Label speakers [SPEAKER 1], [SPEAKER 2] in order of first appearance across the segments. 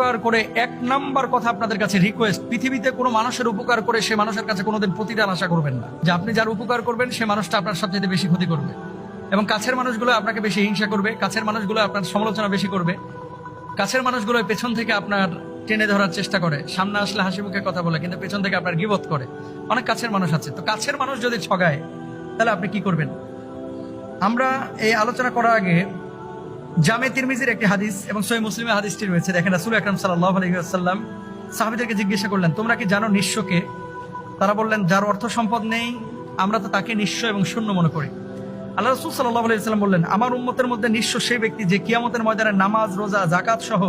[SPEAKER 1] উপকার করে এক নাম্বার কথা আপনাদের কাছে রিকোয়েস্ট পৃথিবীতে কোনো মানুষের উপকার করে সে মানুষের কাছে কোনোদিন প্রতিদান আশা করবেন না। যে আপনি যার উপকার করবেন, সে মানুষটা আপনার সবচেয়ে বেশি ক্ষতি করবে। এবং কাছের মানুষগুলো আপনাকে বেশি হিংসা করবে, কাছের মানুষগুলো আপনার সমালোচনা বেশি করবে। কাছের মানুষগুলো পেছন থেকে আপনার টেনে ধরার চেষ্টা করে, সামনে আসলে হাসি মুখে কথা বলে, কিন্তু পেছন থেকে আপনার গিবত করে। অনেক কাছের মানুষ আছে। তো কাছের মানুষ যদি ছগায় তাহলে আপনি কি করবেন? আমরা এই আলোচনা করার আগে জামে তিরমিজির একটি হাদিস এবং সহি মুসলিমের হাদিসটি রয়েছে। দেখেন রাসুল আকরাম সাল্লাহ আলহিহাসাল্লাম সাহাবিদেরকে জিজ্ঞাসা করলেন, তোমরা কি জানো নিঃস্বকে? তারা বললেন, যার অর্থ সম্পদ নেই, আমরা তো তাকে নিঃস্ব এবং শূন্য মনে করি। আল্লাহ রসুল সাল্লাহ আলাইসাল্লাম বললেন, আমার উম্মতের মধ্যে নিঃস্ব সেই ব্যক্তি যে কিয়ামতের ময়দানে নামাজ, রোজা জাকাত সহ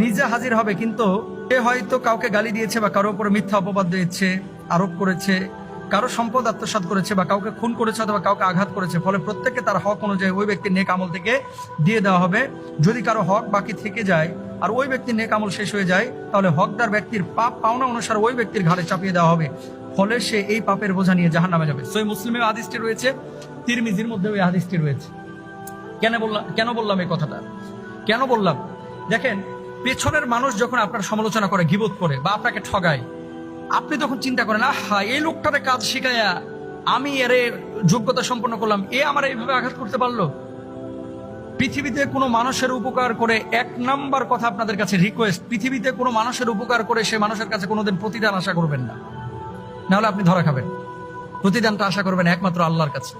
[SPEAKER 1] নিজে হাজির হবে, কিন্তু সে হয়তো কাউকে গালি দিয়েছে বা কারও উপরে মিথ্যা অপবাদ দিয়েছে, আরোপ করেছে কারও সম্পদ আত্মসাৎ করেছে বা কাউকে খুন করেছে অথবা কাউকে আঘাত করেছে, ফলে প্রত্যেককে তার হক অনুযায়ী ওই ব্যক্তির নেক আমল থেকে দিয়ে দেওয়া হবে। যদি কারও হক বাকি থেকে যায় আর ওই ব্যক্তির নেক আমল শেষ হয়ে যায়, তাহলে হকদার ব্যক্তির পাপ পাওনা অনুসারে ওই ব্যক্তির ঘাড়ে চাপিয়ে দেওয়া হবে। ফলে সে এই পাপের বোঝা নিয়ে জাহান নামে যাবে। সই মুসলিমের হাদিসটি রয়েছে, তিরমিজির মধ্যে ওই হাদিসটি রয়েছে। কেন বললাম কেন বললাম এই কথাটা? কেন বললাম? দেখেন, পেছনের মানুষ যখন আপনার সমালোচনা করে গিবোধ করে বা আপনাকে ঠগায় আপনি তখন চিন্তা করেন, আহা, এই লোকটারে কাজ শিখাইয়া আমি এর যোগ্যতা সম্পন্ন করলাম। এ আমার এইভাবে আঘাত করতে পারল? পৃথিবীতে কোনো মানুষের উপকার করে এক নাম্বার কথা আপনাদের কাছে রিকোয়েস্ট পৃথিবীতে কোনো মানুষের উপকার করে সে মানুষের কাছে কোনোদিন প্রতিদান আশা করবেন না। নাহলে আপনি ধরা খাবেন। প্রতিদানটা আশা করবেন একমাত্র আল্লাহর কাছে।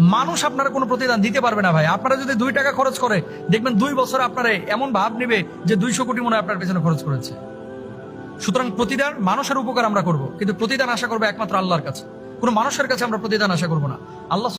[SPEAKER 1] মানুষ আপনার কোনো প্রতিদান দিতে পারবে না ভাই। আপনারা যদি দুই টাকা খরচ করে, দেখবেন দুই বছর আপনারা এমন ভাব নেবে যে দুইশো কোটি মনে আপনার পেছনে খরচ করেছে। সুতরাং প্রতিদান মানুষের উপকার আমরা করব। কিন্তু প্রতিদান আশা করব একমাত্র আল্লাহর কাছে। কোনো মানুষের কাছে আমরা প্রতিদান আশা করব না। আল্লাহ